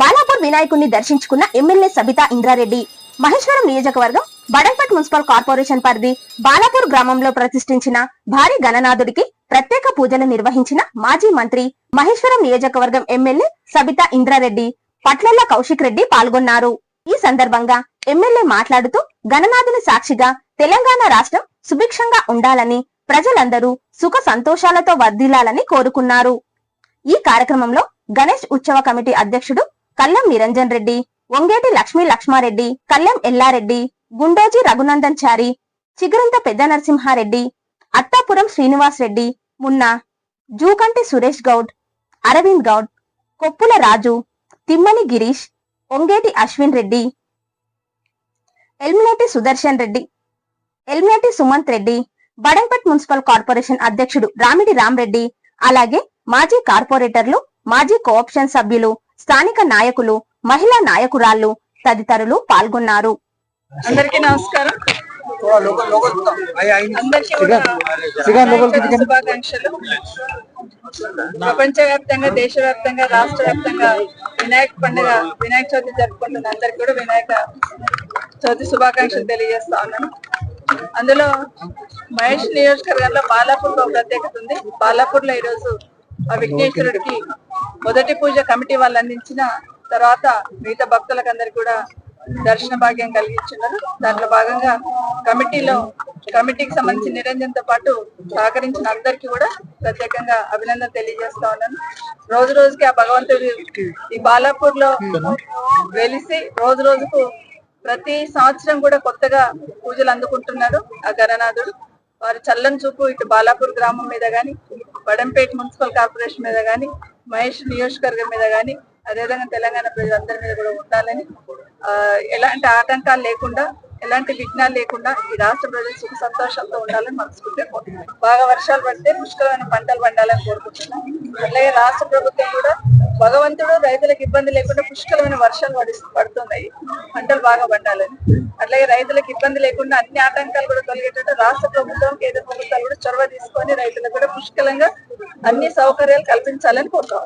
బాలాపూర్ వినాయకుడిని దర్శించుకున్న ఎమ్మెల్యే సబితా ఇంద్రారెడ్డి. మహేశ్వరం నియోజకవర్గం బడంపట్ మున్సిపల్ కార్పొరేషన్ పరిధి బాలాపూర్ గ్రామంలో ప్రతిష్ఠించిన భారీ గణనాథుడికి ప్రత్యేక పూజలు నిర్వహించిన మాజీ మంత్రి మహేశ్వరం నియోజకవర్గం ఎమ్మెల్యే సబితా ఇంద్రారెడ్డి పట్లల్ల కౌశిక్ రెడ్డి పాల్గొన్నారు. ఈ సందర్భంగా ఎమ్మెల్యే మాట్లాడుతూ గణనాథుని సాక్షిగా తెలంగాణ రాష్ట్రం సుభిక్షంగా ఉండాలని ప్రజలందరూ సుఖ సంతోషాలతో వర్ధిల్లాలని కోరుకున్నారు. ఈ కార్యక్రమంలో గణేష్ ఉత్సవ కమిటీ అధ్యక్షుడు కల్లం నిరంజన్ రెడ్డి వంగేటి లక్ష్మీ లక్ష్మారెడ్డి కల్లం ఎల్లారెడ్డి గుండోజీ రఘునందన్ చారి చిగురంత పెద్ద నరసింహారెడ్డి అత్తాపురం శ్రీనివాస్ రెడ్డి మున్నా జూకంటి సురేష్ గౌడ్ అరవింద్ గౌడ్ కొప్పుల రాజు తిమ్మని గిరీష్ ఒంగేటి అశ్విన్ రెడ్డి ఎల్మినేటి సుదర్శన్ రెడ్డి ఎల్మినేటి సుమంత్ రెడ్డి బడంపట్ మున్సిపల్ కార్పొరేషన్ అధ్యక్షుడు రామిడి రామరెడ్డి అలాగే మాజీ కార్పొరేటర్లు మాజీ కోఆప్షన్ సభ్యులు స్థానిక నాయకులు మహిళా నాయకురాళ్ళు తదితరులు పాల్గొన్నారు. అందరికీ నమస్కారం. ప్రపంచవ్యాప్తంగా దేశవ్యాప్తంగా రాష్ట్ర వ్యాప్తంగా వినాయక పండుగ వినాయక చవితి జరుపుకుంటున్న అందరికి కూడా వినాయక చవితి శుభాకాంక్షలు తెలియజేస్తా ఉన్నాను. అందులో మహేష్ నియోజకవర్గంలో బాలాపూర్లో ప్రత్యేకత ఉంది. బాలాపూర్లో ఈరోజు ఆ విఘ్నేశ్వరుడికి మొదటి పూజ కమిటీ వాళ్ళు అందించిన తర్వాత మిగతా భక్తులకు అందరికి కూడా దర్శన భాగ్యం కలిగించున్నారు. దాంట్లో భాగంగా కమిటీలో కమిటీకి సంబంధించి నిరంజన్తో పాటు సహకరించిన అందరికీ కూడా ప్రత్యేకంగా అభినందన తెలియజేస్తా ఉన్నాను. రోజు రోజుకి ఆ భగవంతుడు ఈ బాలాపూర్లో వెలిసి రోజు రోజుకు ప్రతి సంవత్సరం కూడా కొత్తగా పూజలు అందుకుంటున్నారు ఆ గణనాథుడు. వారి చల్లని చూపు ఇటు బాలాపూర్ గ్రామం మీద గాని వడంపేట మున్సిపల్ కార్పొరేషన్ మీద గాని మహేష్ నియోజకవర్గం మీద కానీ అదేవిధంగా తెలంగాణ ప్రజలందరి మీద కూడా ఉండాలని ఆ, ఎలాంటి ఆటంకాలు లేకుండా ఎలాంటి విఘ్నాలు లేకుండా ఈ రాష్ట్ర ప్రజలు సుఖ సంతోషంతో ఉండాలని మనసుకుంటే బాగా వర్షాలు పడితే పుష్కలమైన పంటలు పండాలని కోరుకుంటున్నాం. అలాగే రాష్ట్ర ప్రభుత్వం కూడా భగవంతుడు రైతులకు ఇబ్బంది లేకుండా పుష్కలమైన వర్షాలు పడి పడుతున్నాయి. పంటలు బాగా పండాలని. అట్లాగే రైతులకు ఇబ్బంది లేకుండా అన్ని ఆటంకాలు కూడా తొలగేటట్టు రాష్ట్ర ప్రభుత్వం కేంద్ర ప్రభుత్వాలు కూడా చొరవ తీసుకొని రైతులకు కూడా పుష్కలంగా అన్ని సౌకర్యాలు కల్పించాలని కోరుతా